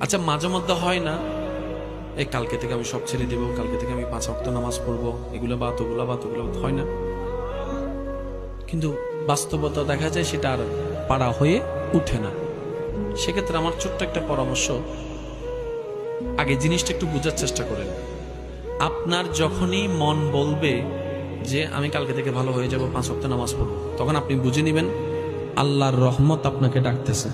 আচ্ছা মাঝে মধ্যে হয় না? এই কালকে থেকে আমি সব ছেড়ে দেবো কালকে থেকে আমি পাঁচ অক্ত নামাজ পড়ব এগুলো বাত ওগুলো বা বাত, হয় না। কিন্তু বাস্তবতা দেখা যায় সেটা আর পাড়া হয়ে উঠে না। সেক্ষেত্রে আমার ছোট্ট একটা পরামর্শ আগে জিনিসটা একটু বোঝার চেষ্টা করেন। আপনার যখনই মন বলবে যে আমি কালকে থেকে ভালো হয়ে যাব পাঁচ অক্ত নামাজ পড়ব তখন আপনি বুঝে নেবেন আল্লাহর রহমত আপনাকে ডাকতেছে।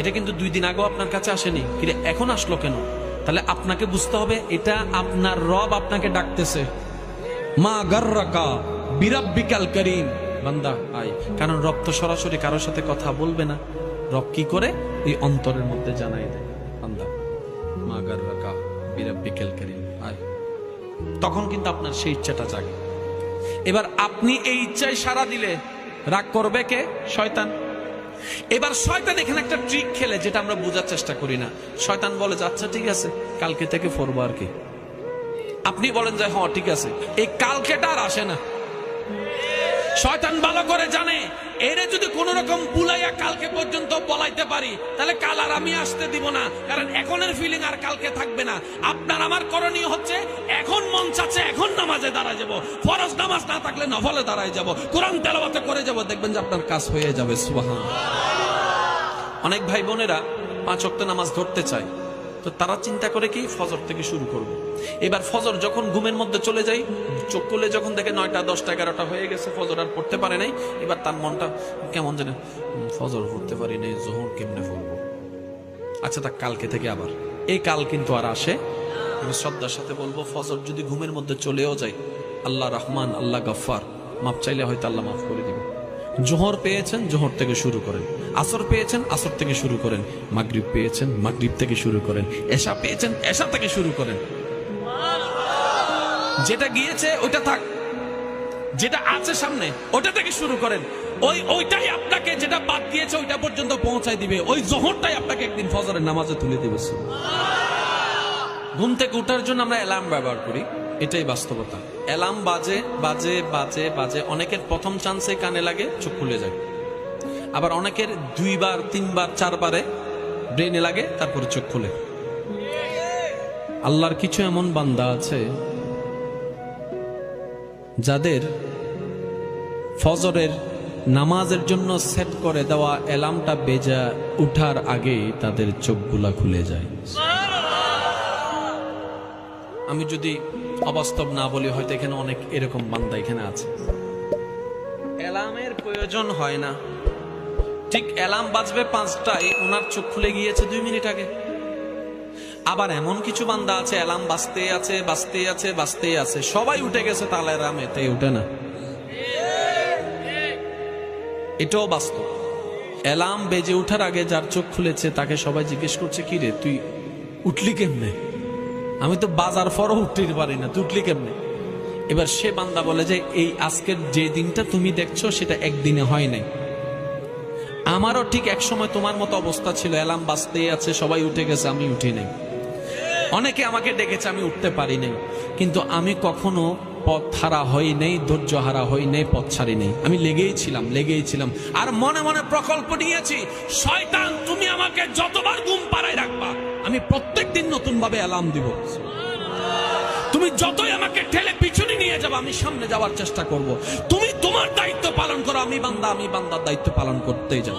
এটা কিন্তু দুই দিন আগেও আপনার কাছে আসেনি। কিন্তু এখন আসলো কেন? তাহলে আপনাকে বুঝতে হবে, এটা আপনার রব আপনাকে ডাকতেছে। মা গার্রাকা বিরাব্বিকাল করিম। বান্দা, আয়। কারণ রব তো সরাসরি কারোর সাথে কথা বলবে না। রব কি করে? এই অন্তরের মধ্যে জানাই দেয়। বান্দা, মা গার্রাকা বিরাব্বিকাল করিম, আয়। তখন কিন্তু আপনার সেই ইচ্ছাটা জাগে। এবার আপনি এই ইচ্ছায় সারা দিলে রাগ করবে কে? শয়তান। এবার শয়তান এখানে একটা ট্রিক খেলে যেটা আমরা বোঝার চেষ্টা করি না। শয়তান বলে যে আচ্ছা ঠিক আছে, কালকে থেকে ফোরবো আর কি। আপনি বলেন যে হ্যাঁ ঠিক আছে। এই কালকেটা আর আসে না। শয়তান ভালো করে জানে এরে যদি কোন রকম বুলাইয়া কালকে পর্যন্ত বলাইতে পারি, তাহলে কাল আর আমি আসতে দিব না, কারণ এখনের ফিলিং আর কালকে থাকবে না। আপনার আমার করণীয় হচ্ছে, এখন মন চাচ্ছে এখন নামাজে দাঁড়ায় যাব। ফরজ নামাজ না থাকলে নফলে দাঁড়ায় যাব। কোরআন তেলাওয়াতে করে যাব, দেখবেন যে আপনার কাজ হয়ে যাবে সুবহান অনেক ভাই বোনেরা পাঁচ ওয়াক্ত নামাজ ধরতে চায়। তো তারা চিন্তা করে কি ফজর থেকে শুরু করবে। এবার ফজর যখন ঘুমের মধ্যে চলে যাই চোখ করলে যখন দেখে নয়টা, দশটা, এগারোটা হয়ে গেছে, ফজর আর পড়তে পারে নাই, এবার তার মনটা কেমন যেন ফজর পড়তে পারি নাই, জোহর কেমনে পড়ব? আচ্ছা তা কালকে থেকে আবার। এই কাল কিন্তু আর আসে। আমি শ্রদ্ধার সাথে বলব, ফজর যদি ঘুমের মধ্যে চলেও যায়, আল্লাহ রহমান, আল্লাহ গফ্ফার, মাপ চাইলে হয়তো আল্লাহ মাফ করে জোহর পেয়েছেন, জোহর থেকে শুরু করেন। আসর পেয়েছেন, আসর থেকে শুরু করেন। মাগরিব পেয়েছেন, মাগরিব থেকে শুরু করেন। এশা পেয়েছেন, এশা থেকে শুরু করেন। যেটা গিয়েছে, ওইটা থাক। যেটা আছে সামনে, ওটা থেকে শুরু করেন। ওই, ওইটাই আপনাকে যেটা বাদ দিয়েছে, ওইটা পর্যন্ত পৌঁছায় দিবে। ওই জোহরটাই আপনাকে একদিন ফজরের নামাজে তুলে দিবে। ঘুম থেকে উঠার জন্য আমরা অ্যালার্ম ব্যবহার করি। এটাই বাস্তবতা। অ্যালার্ম বাজে বাজে বাজে বাজে, অনেকের প্রথম চান্সে কানে লাগে, চোখ খুলে যায়। আবার অনেকের দুইবার, তিনবার, চারবারে ব্রেনে লাগে, তারপরে চোখ খুলে। আল্লাহর কিছু এমন বান্দা আছে, যাদের ফজরের নামাজের জন্য সেট করে দেওয়া অ্যালার্মটা বেজা উঠার আগেই তাদের চোখগুলা খুলে যায়। আমি যদি অবাস্তব না বলি হয়তো এখানে অনেক এরকম বান্দা এখানে আছে। অ্যালার্মের প্রয়োজন হয় না। ঠিক অ্যালার্ম বাজবে পাঁচটায়, ওনার চোখ খুলে গিয়েছে দুই মিনিট আগে। আবার এমন কিছু বান্দা আছে, অ্যালার্ম বাজতে আছে বাজতে আছে বাজতে আছে। সবাই উঠে গেছে তাহলে অ্যালার্মে তাই উঠে না। এটাও বাস্তব। অ্যালার্ম বেজে ওঠার আগে যার চোখ খুলেছে, তাকে সবাই জিজ্ঞেস করছে, কি রে, তুই উঠলি কেমনে? আমি তো বাজার ফরও উঠতে পারি না, তুটলি কেমনে? এবার সে বান্দা বলে যে, এই আজকের যে দিনটা তুমি দেখছ, সেটা একদিনে হয় নাই। আমারও ঠিক এক সময় তোমার মতো অবস্থা ছিল, অ্যালার্ম বাজতেই আছে, সবাই উঠে গেছে, আমি উঠি নাই। অনেকে আমাকে ডেকেছে, আমি উঠতে পারি নাই। কিন্তু আমি কখনো পথ হারা হই নেই, ধৈর্য হারা হই নেই, পথ ছাড়ি নেই। আমি লেগেই ছিলাম লেগেই ছিলাম। আর মনে মনে প্রকল্প নিয়েছি, শয়তান, তুমি আমাকে যতবার ঘুম পাড়ায় রাখবা আমি প্রত্যেক দিন নতুন ভাবে অ্যালার্ম দিব। তুমি যতই আমাকে ঠেলে পিছনে নিয়ে যাব, আমি সামনে যাওয়ার চেষ্টা করব। তুমি তোমার দায়িত্ব পালন করো, আমি বান্দা, আমি বান্দার দায়িত্ব পালন করতেই যাব।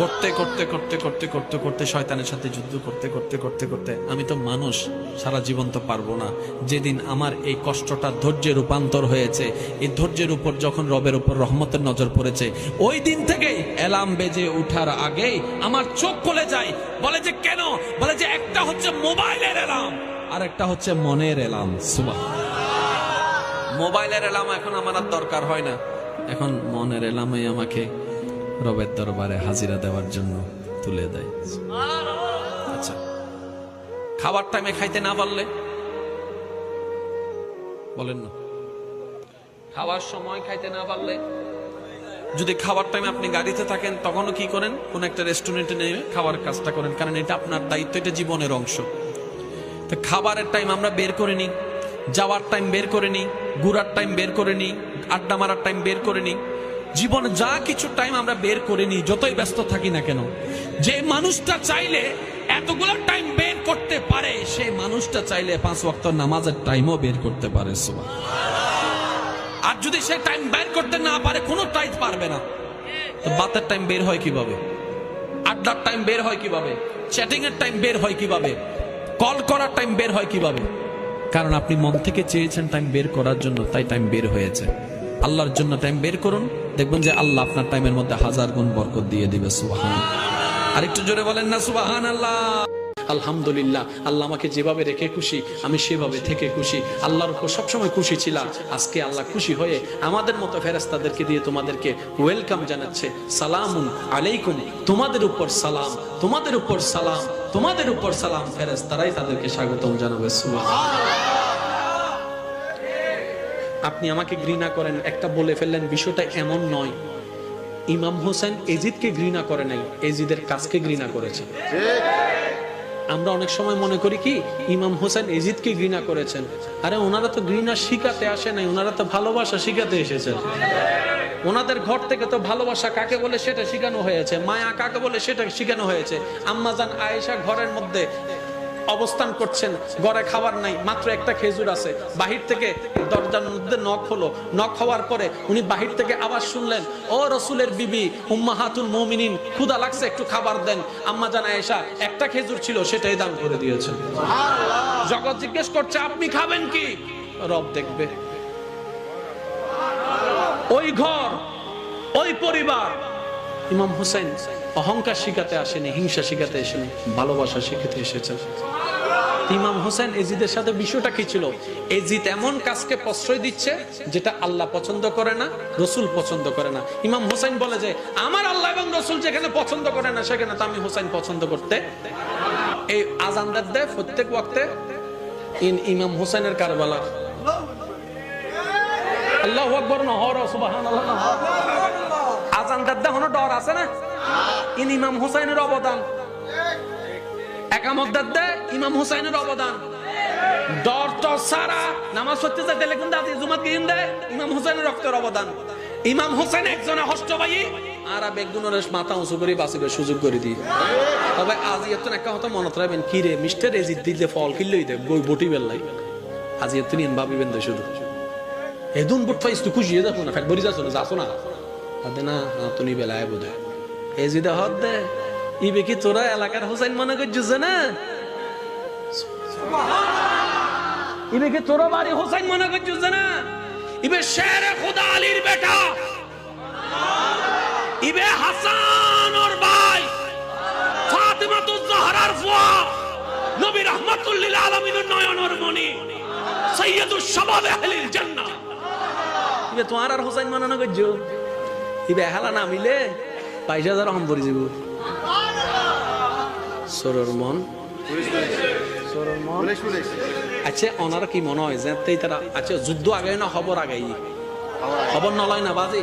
করতে করতে করতে করতে করতে করতে শয়তানের সাথে যুদ্ধ করতে করতে করতে করতে আমি তো মানুষ, সারা জীবন তো পারব না। যেদিন আমার এই কষ্টটা ধৈর্যের রূপান্তর হয়েছে, এই ধৈর্যের উপর যখন রবের উপর রহমতের নজর পড়েছে, ওই দিন থেকেই অ্যালার্ম বেজে উঠার আগেই আমার চোখ খুলে যায়। বলে যে কেন? বলে যে একটা হচ্ছে মোবাইলের অ্যালার্ম, আর একটা হচ্ছে মনের অ্যালার্ম। সুবাহ মোবাইলের এলাম এখন আমার আর দরকার হয় না। এখন মনের এলামে আমাকে রবের দরবারে হাজিরা দেওয়ার জন্য তুলে দেয়। আচ্ছা খাবার টাইমে খাইতে না পারলে? বলেন না। খাওয়ার সময় খাইতে না পারলে? যদি খাবার টাইমে আপনি গাড়িতে থাকেন, তখনও কি করেন? কোন একটা রেস্টুরেন্টে নেমে খাবার কাজটা করেন, কারণ এটা আপনার দায়িত্ব, এটা জীবনের অংশ। তো খাবারের টাইম আমরা বের করে নিই, যাওয়ার টাইম বের করে নিই, ঘুরার টাইম বের করে নিই, আড্ডা মারার টাইম বের করে নিই। জীবনে যা কিছু টাইম আমরা বের করে নিই, যতই ব্যস্ত থাকি না কেন, যে মানুষটা চাইলে এতগুলো টাইম বের করতে পারে সেই মানুষটা চাইলে পাঁচ ওয়াক্ত নামাজের টাইমও বের করতে পারে। আর যদি সে টাইম বের করতে না পারে, কোনো টাইম পারবে না। তো বাতের টাইম বের হয় কীভাবে? আড্ডার টাইম বের হয় কীভাবে? চ্যাটিং এর টাইম বের হয় কীভাবে? কল করার টাইম বের হয় কীভাবে? কারণ আপনি মন থেকে চেয়েছেন টাইম বের করার জন্য, তাই টাইম বের হয়েছে। আল্লাহর জন্য টাইম বের করুন, দেখবেন যে আল্লাহ আপনার টাইমের মধ্যে হাজার গুণ বরকত দিয়ে দিবে সুবাহান আর একটু জোরে বলেন না সুবাহান আল্লাহ আলহামদুলিল্লাহ, আল্লাহ আমাকে যেভাবে রেখে খুশি, আমি সেভাবে থেকে খুশি। আল্লাহর উপর সবসময় খুশি ছিলাম। আজকে আল্লাহ খুশি হয়ে আমাদের মতো ফেরেস্তাদেরকে দিয়ে তোমাদেরকে ওয়েলকাম জানাচ্ছে। সালামুন আলাইকুম। তোমাদের উপর সালাম, তোমাদের উপর সালাম, তোমাদের উপর সালাম ফেরেস্তারাই তাদেরকে স্বাগতম জানাবে সুবহান আপনি আমাকে ঘৃণা করেন, একটা বলে ফেললেন, বিষয়টা এমন নয়। ইমাম হোসেন এজিদকে ঘৃণা করে নাই, এজিদের কাজকে ঘৃণা করেছে আমরা অনেক সময় মনে করি কি, ইমাম হোসেন এজিদকে ঘৃণা করেছেন। আরে, ওনারা তো ঘৃণা শিখাতে আসে নাই, ওনারা তো ভালোবাসা শিখাতে এসেছেন। ওনাদের ঘর থেকে তো ভালোবাসা কাকে বলে সেটা শিখানো হয়েছে, মায়া কাকে বলে সেটা শিখানো হয়েছে। আম্মাজান আয়েশা ঘরের মধ্যে অবস্থান করছেন। ঘরে খাবার নাই, মাত্র একটা খেজুর আছে। বাহির থেকে দরজার মধ্যে নখ হলো। নখ হওয়ার পরে উনি বাহির থেকে আবার শুনলেন, ও রসুলের বিবি, উম্মাহাতুল মুমিনিন ক্ষুদা লাগছে, একটু খাবার দেন। আম্মা জানা এসা, একটা খেজুর ছিল, সেটাই দান করে দিয়েছেন। জগৎ জিজ্ঞেস করছে, আপনি খাবেন কি? রব দেখবে। ওই ঘর, ওই পরিবার। ইমাম হোসেন অহংকার শিখাতে আসেনি, হিংসা শিখাতে এসেনি ভালোবাসা শিখাতে এসেছেন ইমাম হোসেন এজিদের সাথে বিষয়টা কি ছিল? এজিদ এমন কাজকে প্রশ্রয় দিচ্ছে যেটা আল্লাহ পছন্দ করে না, রসুল পছন্দ করে না। ইমাম হোসেন বলে যে, আমার আল্লাহ এবং রসুল যেখানে পছন্দ করে না, সেখানে তো আমি হোসেন পছন্দ করতে। এই আজানদার দেয় প্রত্যেক ওয়াক্তে ইন ইমাম হোসেনের কারবালা। আল্লাহ আকবর নহর সুবাহান আজান দাদ্দা হনো ডর আছে না? ইমাম হুসাইনের অবদান। একামত ইমাম হুসাইনের অবদান। দেয় আজ এত একটা কথা মনত রাখবেন, কি রে, মিস্টার দিলে ফল কিনলেই দেয় বই আজ এত নিন ভাবিবেন দে শুধু। এদুন বুট ফাইস তুই খুশি দেখো না ফ্যাক্টরি যাচ্ছ না যাচ্ছ না। হাতে না তুমি বেলায় বোধ এই যদি হদ দে ইবে কি তোরা এলাকার হোসেন মনে করছিস না? ইবে কি তোরা বাড়ি হোসেন মনে করছিস না? ইবে শের খুদা আলীর বেটা। ইবে হাসান ওর ভাই। ফাতেমাতুজ জাহরার ফুয়া। নবী রহমাতুল্লিল আলামিনের নয়নের মণি। সৈয়দুস শাবাব আহলিল জান্নাহ। ইবে তোমার আর হোসেন মানানো করছ? ইবে হেলা না মিলে? বাইশ হাজার হম যাব। সরর মন। আচ্ছা ওনারা কি মনে হয়? যে তারা আচ্ছা যুদ্ধ আগে না খবর আগাই খবর নলয় না, বাজি।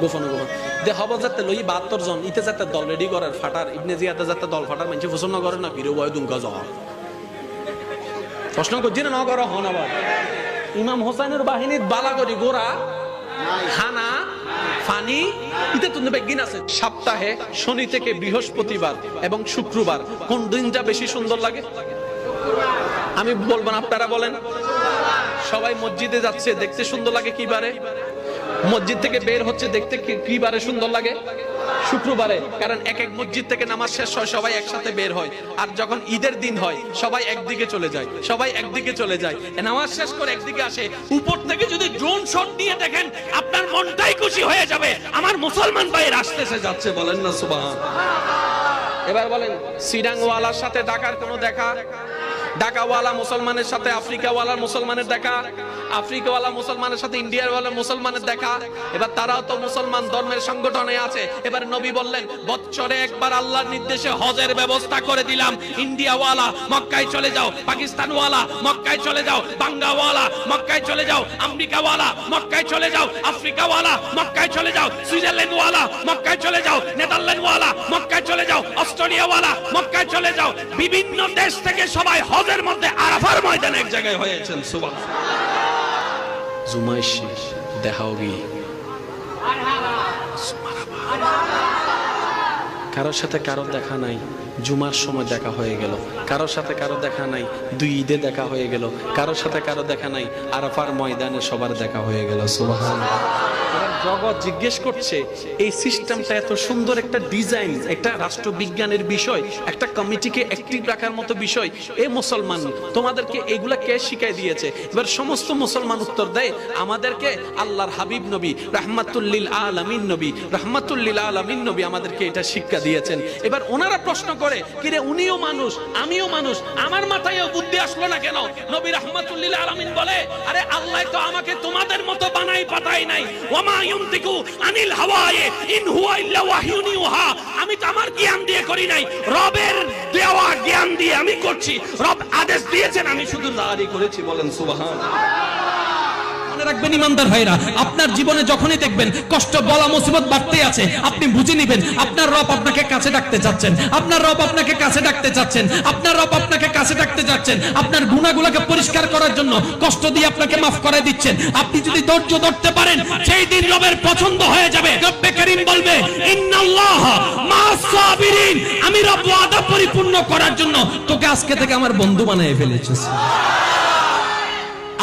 গোপন গোপন। দে, খবর যাতে লই বাহাত্তর জন। ইতে যাতে দল রেডি করার ফাটার। ইবনে জিয়াতে যাতে দল ফাটার। মানুষ পছন্দ করে না বিরো বয় দুঙ্গা যাওয়া প্রশ্ন করছি না নগর হন আবার। ইমাম হোসেনের বাহিনীর বালাগরি গোড়া হানা। ফানি? এতে তো বেগিন আছে সপ্তাহে শনি থেকে বৃহস্পতিবার এবং শুক্রবার। কোন দিনটা বেশি সুন্দর লাগে? আমি বলব না, আপনারা বলেন। সবাই মসজিদে যাচ্ছে, দেখতে সুন্দর লাগে কি বারে? মসজিদ থেকে বের হচ্ছে, দেখতে কি- বারে সুন্দর লাগে? শুক্রবারে, কারণ এক এক মসজিদ থেকে নামাজ শেষ হয়, সবাই একসাথে বের হয়। আর যখন ঈদের দিন হয়, সবাই একদিকে চলে যায়, সবাই একদিকে চলে যায়। নামাজ শেষ করে একদিকে আসে। উপর থেকে যদি ড্রোন শট নিয়ে দেখেন, আপনার মনটাই খুশি হয়ে যাবে। আমার মুসলমান ভাইয়ের আসতেছে, যাচ্ছে, বলেন না সুবাহ এবার বলেন, সিডাংওয়ালার সাথে ঢাকার কোনো দেখা? ঢাকাওয়ালা মুসলমানের সাথে আফ্রিকাওয়ালা মুসলমানের দেখা, আফ্রিকাওয়ালা মুসলমানের সাথে ইন্ডিয়াওয়ালা মুসলমানের দেখা। এবার তারাও তো মুসলমান ধর্মের সংগঠনে আছে। এবার নবী বললেন বছরে একবার আল্লাহর নির্দেশে হজের ব্যবস্থা করে দিলাম। ইন্ডিয়াওয়ালা, মক্কায় চলে যাও। পাকিস্তানওয়ালা, মক্কায় চলে যাও। বাঙ্গাওয়ালা, মক্কায় চলে যাও। আমেরিকাওয়ালা, মক্কায় চলে যাও। আফ্রিকাওয়ালা, মক্কায় চলে যাও। সুইজারল্যান্ডওয়ালা, মক্কায় চলে যাও। নেদারল্যান্ডওয়ালা, মক্কায় চলে যাও। অস্ট্রেলিয়াওয়ালা, মক্কায় চলে যাও। বিভিন্ন দেশ থেকে সবাই হজের মধ্যে আরাফার ময়দানে এক জায়গায় হয়েছেন সুবাহ জুমাইশি দেখাও গিয়ে কারোর সাথে কারও দেখা নাই, জুমার সময় দেখা হয়ে গেল। কারোর সাথে কারও দেখা নাই, দুই ঈদে দেখা হয়ে গেল। কারোর সাথে কারও দেখা নাই, আরাফার ময়দানে সবার দেখা হয়ে গেল, সুবহান। জগৎ জিজ্ঞেস করছে, এই সিস্টেমটা এত সুন্দর একটা ডিজাইন একটা রাষ্ট্রবিজ্ঞানের বিষয়, একটা কমিটিকে অ্যাক্টিভ রাখার মতো বিষয়। এ মুসলমান, তোমাদেরকে এগুলা কে শিখাই দিয়েছে? এবার সমস্ত মুসলমান উত্তর দেয়, আমাদেরকে আল্লাহর হাবিব নবী, রহমাতুল্লিল আলামিন নবী, রহমাতুল্লিল আলামিন নবী আমাদেরকে এটা শিক্ষা দিয়েছেন। এবার ওনারা প্রশ্ন করে, কিরে, উনিও মানুষ, আমিও মানুষ, আমার মাথায়ও বুদ্ধি আসলো না কেন? নবী রহমাতুল্লিল আলামিন বলে, আরে আল্লাহ তো আমাকে তোমাদের মতো বানাই পাঠাই নাই। আমি তো আমার জ্ঞান দিয়ে করি নাই। রবের জ্ঞান দিয়ে আমি করছি। রব আদেশ দিয়েছেন, আমি শুধু লারি করেছি, বলেন সুবহান মনে রাখবেন ইমানদার ভাইরা, আপনার জীবনে যখনই দেখবেন কষ্ট, বলা, মুসিবত বাড়তে আছে, আপনি বুঝে নেবেন, আপনার রব আপনাকে কাছে ডাকতে যাচ্ছেন আপনার রব আপনাকে কাছে ডাকতে যাচ্ছেন আপনার রব আপনাকে কাছে ডাকতে যাচ্ছেন আপনার গুণাগুলোকে পরিষ্কার করার জন্য কষ্ট দিয়ে আপনাকে মাফ করে দিচ্ছেন। আপনি যদি ধৈর্য ধরতে পারেন, সেই দিন রবের পছন্দ হয়ে যাবে। রব্বে করিম বলবে, ইন্নাল্লাহ মা'আস সাবিরিন। আমি রব ওয়াদা পরিপূর্ণ করার জন্য তোকে আজকে থেকে আমার বন্ধু বানিয়ে ফেলেছি।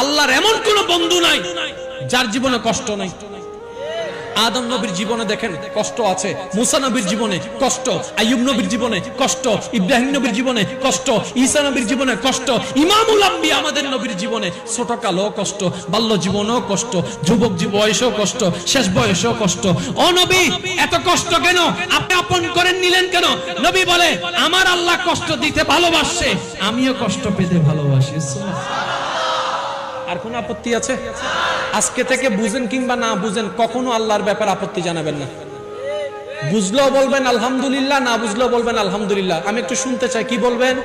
আল্লাহর এমন কোন বন্ধু নাই যার জীবনে কষ্ট নাই। আদম নবীর জীবনে দেখেন কষ্ট আছে, মুসা নবীর জীবনে কষ্ট, আইয়ুব নবীর জীবনে কষ্ট, ইব্রাহিম নবীর জীবনে কষ্ট, ঈসা নবীর জীবনে কষ্ট, ইমামুল আম্বিয়া আমাদের নবীর জীবনে ছোট কালো কষ্ট, বাল্য জীবনেও কষ্ট, যুবক বয়সেও কষ্ট, শেষ বয়সেও কষ্ট। ও নবী, এত কষ্ট কেন? আপনি আপন করেন নিলেন কেন? নবী বলে, আমার আল্লাহ কষ্ট দিতে ভালোবাসে, আমিও কষ্ট পেতে ভালোবাসি। আর কোন আপত্তি আছে? আজকে থেকে বুঝেন কিংবা না বুঝেন, কখনো আল্লাহর ব্যাপারে আপত্তি জানাবেন না। বুঝলেও বলবেন, আলহামদুলিল্লাহ। না বুঝলেও বলবেন, আলহামদুলিল্লাহ। আমি একটু শুনতে চাই, কি বলবেন?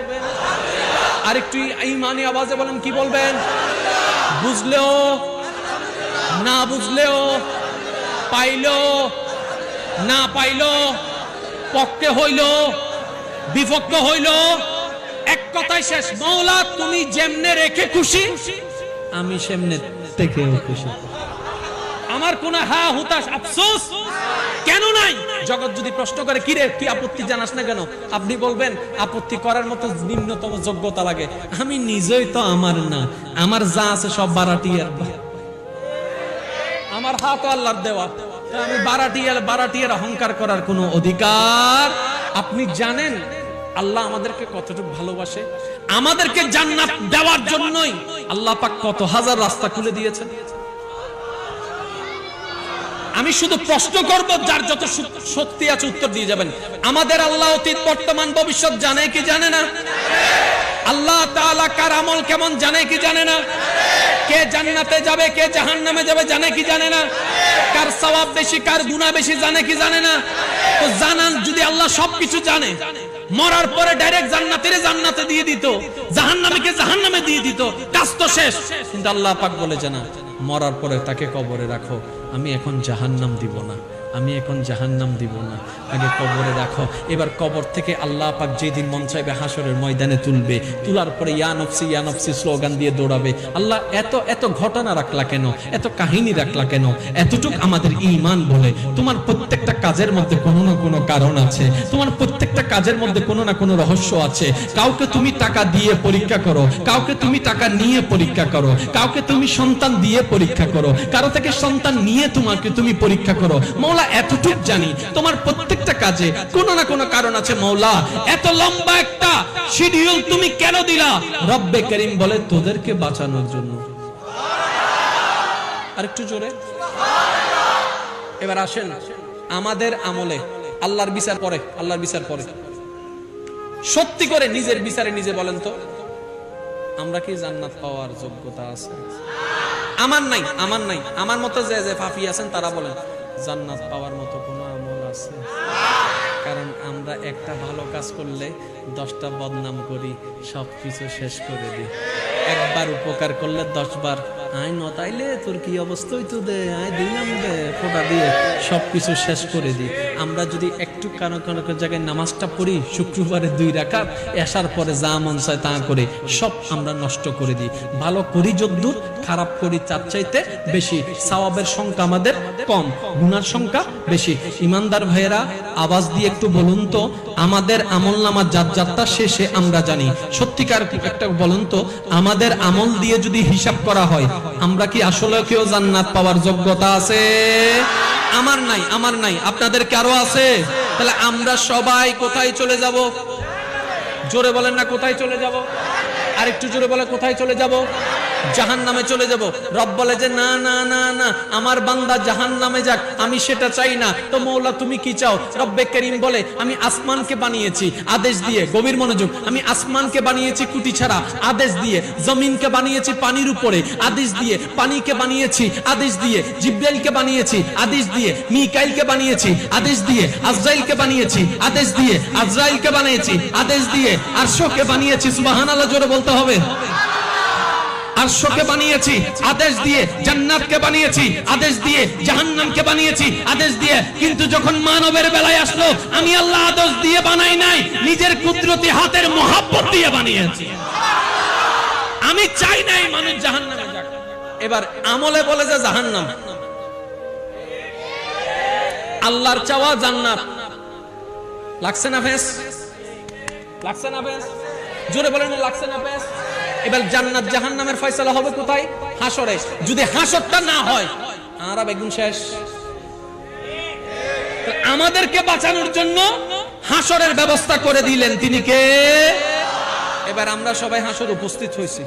আর একটু ইমানি আওয়াজে বলেন, কি বলবেন? বুঝলেও, না বুঝলেও পাইলো না পাইলো পক্ষে হইল বিপক্ষ হইল এক কথায় শেষ। মৌলা, তুমি যেমনে রেখে খুশি আমি সেমনে থেকে খুশি আমার কোন হা হুতাশ আফসোস? কেন নাই? জগৎ যদি প্রশ্ন করে কিরে কি আপত্তি জানাস না কেন? আপনি বলবেন, আপত্তি করার মতো নিম্নতম যোগ্যতা লাগে। আমি নিজেই তো আমার না, আমার যা আছে সব বারাটিয়ার আমার হাত আল্লাহর দেওয়া। তা আমি বারাটিয়ার বারাটিয়ার অহংকার করার কোনো অধিকার? আপনি জানেন আল্লাহ আমাদেরকে কতটুকু ভালোবাসে? আমাদেরকে জান্নাত দেওয়ার জন্যই আল্লাহ পাক কত হাজার রাস্তা খুলে দিয়েছেন। আমি শুধু প্রশ্ন করব, যার যত শক্তি আছে উত্তর দিয়ে যাবেন। আমাদের আল্লাহ অতীত, বর্তমান, ভবিষ্যৎ জানে কি জানে না? আল্লাহ তাআলা কার আমল কেমন জানে কি জানে না? কে জান্নাতে যাবে, কে জাহান্নামে যাবে জানে কি জানে না? কার সওয়াব বেশি, কার গুনাহ বেশি জানে কি জানে না? তো জানান, যদি আল্লাহ সবকিছু জানে। মরার পরে ডাইরেক্ট জান্নাতের জান্নাতে দিয়ে দিত। জাহান্নামীকে জাহান্নামে দিয়ে দিত। কাজ তো শেষ। কিন্তু আল্লাহ পাক বলে জানা, মরার পরে তাকে কবরে রাখো। আমি এখন জাহান্নাম দিব না। আমি এখন জাহান্নাম দিব না। আগে কবরে রাখো। এবার কবর থেকে আল্লাহ পাক যেদিন মন চাইবে হাসরের ময়দানে তুলবে। তোলার পরে ইয়া নফসি ইয়া নফসি স্লোগান দিয়ে দৌড়াবে। আল্লাহ এত এত ঘটনা রাখলা কেন? এত কাহিনী রাখলা কেন? এতটুক আমাদের ঈমান বলে। তোমার প্রত্যেকটা কাজের মধ্যে কোনো না কোনো কারণ আছে। তোমার প্রত্যেকটা কাজের মধ্যে কোনো না কোনো রহস্য আছে। কাউকে তুমি টাকা দিয়ে পরীক্ষা করো। কাউকে তুমি টাকা নিয়ে পরীক্ষা করো। কাউকে তুমি সন্তান দিয়ে পরীক্ষা করো। কারও থেকে সন্তান নিয়ে তোমাকে তুমি পরীক্ষা করো। মৌলা এতটুক জানি, তোমার প্রত্যেকটা কাজে কোনো না কোনো কারণ আছে মৌলা এত লম্বা একটা শিডিউল তুমি কেন দিলা? রব্বে করিম বলে তোদেরকে বাঁচানোর জন্য। আরেকটু জোরে। এবার আসেন আমাদের আমলে, আল্লাহর বিচার পরে, আল্লাহর বিচার পরে। সত্যি করে নিজের বিচারে নিজে বলেন তো, আমরা কি জান্নাত পাওয়ার যোগ্যতা আছে? আমার নাই আমার নাই, আমার মতো যে যে পাপি আছেন তারা বলেন। জান্নাত পাওয়ার মতো কোনো আমল আছে? কারণ আমরা একটা ভালো কাজ করলে দশটা বদনাম করি সব কিছু শেষ করে দিই। একবার উপকার করলে দশ বার আই নতাইলে তোর কি অবস্থা হইতো দে আই দিলাম দে ফোটা দিয়ে সব কিছু শেষ করে দিই আমরা যদি একটু কারও কারও জায়গায় নামাজটা পড়ি, শুক্রবারে দুই রাখাত আসার পরে যা মন চায় তা করে, সব আমরা নষ্ট করে দিই ভালো করি যদ্দূর খারাপ করি তার চাইতে বেশি। সওয়াবের সংখ্যা আমাদের কম, গুনার সংখ্যা বেশি। ইমানদার ভাইয়েরা, আওয়াজ দিয়ে একটু বলুন তো, আমাদের আমল নামা যাত্রা শেষে আমরা জানি। সত্যিকার একটা বলুন তো আমাদের আমল দিয়ে যদি হিসাব করা হয়, আমরা কি আসলে কেউ জান্নাত পাওয়ার যোগ্যতা আছে? আমার নাই আমার নাই, আপনাদের কারও আছে? তাহলে আমরা সবাই কোথায় চলে যাব? জোরে বলেন না, কোথায় চলে যাব? আর একটু জোরে বলে কোথায় চলে যাব? জাহান নামে চলে যাব। রব বলে যে, না না না না, আমার বান্দা জাহান নামে যাক, আমি সেটা চাই না। তো মৌলা, তুমি কি চাও? রব্বে করিম বলে, আমি আসমানকে বানিয়েছি, আদেশ দিয়ে, গভীর মনোযোগ, আমি আসমানকে বানিয়েছি কুটি ছাড়া, আদেশ দিয়ে, জমিনকে বানিয়েছি পানির উপরে, আদেশ দিয়ে, পানিকে বানিয়েছি, আদেশ দিয়ে, জিব্রাইলকে বানিয়েছি, আদেশ দিয়ে, মিকাইলকে বানিয়েছি, আদেশ দিয়ে, আজরাইলকে বানিয়েছি, আদেশ দিয়ে, আজরাইলকে বানিয়েছি, আদেশ দিয়ে, আরশকে বানিয়েছি। সুবহানাল্লাহ, জোরে বলতে হবে। আরশকে বানিয়েছি, আদেশ দিয়ে জান্নাতকে বানিয়েছি, আদেশ দিয়ে জাহান্নামকে বানিয়েছি, আদেশ দিয়ে। কিন্তু যখন মানবের বেলায় আসলো, আমি আল্লাহ আদেশ দিয়ে বানাই নাই, নিজের কুদরতি হাতের মোহাব্বত দিয়ে বানিয়েছি। আমি চাই নাই মানুষ জাহান্নামে যাক। এবার আমলে বলে যে জাহান্নাম। আল্লাহর চাওয়া জান্নাত। লাগছে না ফেস? লাগছে না ফেস? জোরে বলেন লাগছে না ফেস? এবার জান্নাত জাহান্নামের ফয়সালা হবে কোথায়? হাসরে যদি হাসরটা না হয়, আর বেগুন শেষ। আমাদেরকে বাঁচানোর জন্য হাসরের ব্যবস্থা করে দিলেন। তিনি কে? এবার আমরা সবাই হাসর উপস্থিত হয়েছি।